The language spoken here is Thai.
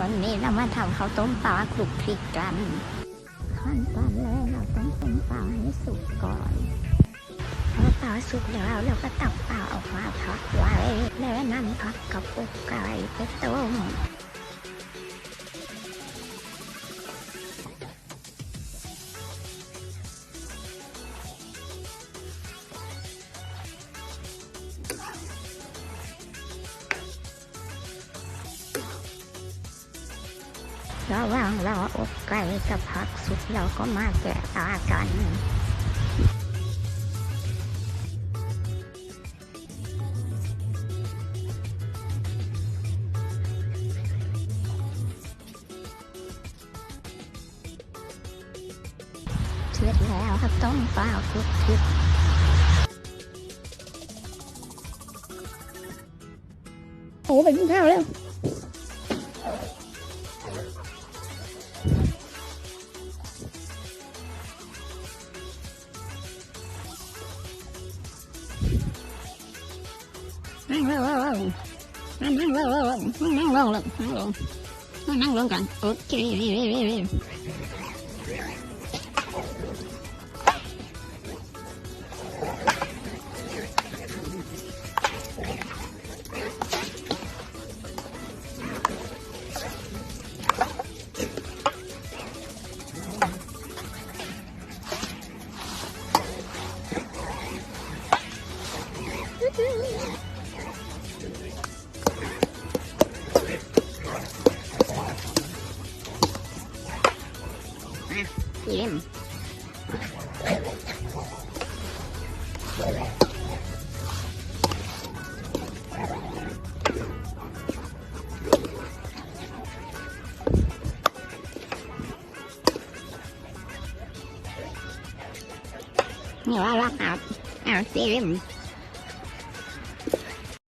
วันนี้เรามาทำข้าวต้มปลาคลุกคลิกกัน ขั้นตอนแรกเราต้องต้มปลาให้สุกก่อนพอปลาสุกแล้วเราก็ตักปลาออกมาพักไว้แล้วนำพักกับอกไก่ไปต้ม ระหว่างรออกไก่กับผักสุกเราก็มาแกะปลากัน เสร็จแล้วก็ต้มปลาคุกคลิกโอ้ไปกินข้าวแล้ว นั่งลงนั่งนั่งลงนั่ งลงนั่งลงนั่งลงนั่งลงกันโอเคชิมนี่ว่ารักครับเอาชิม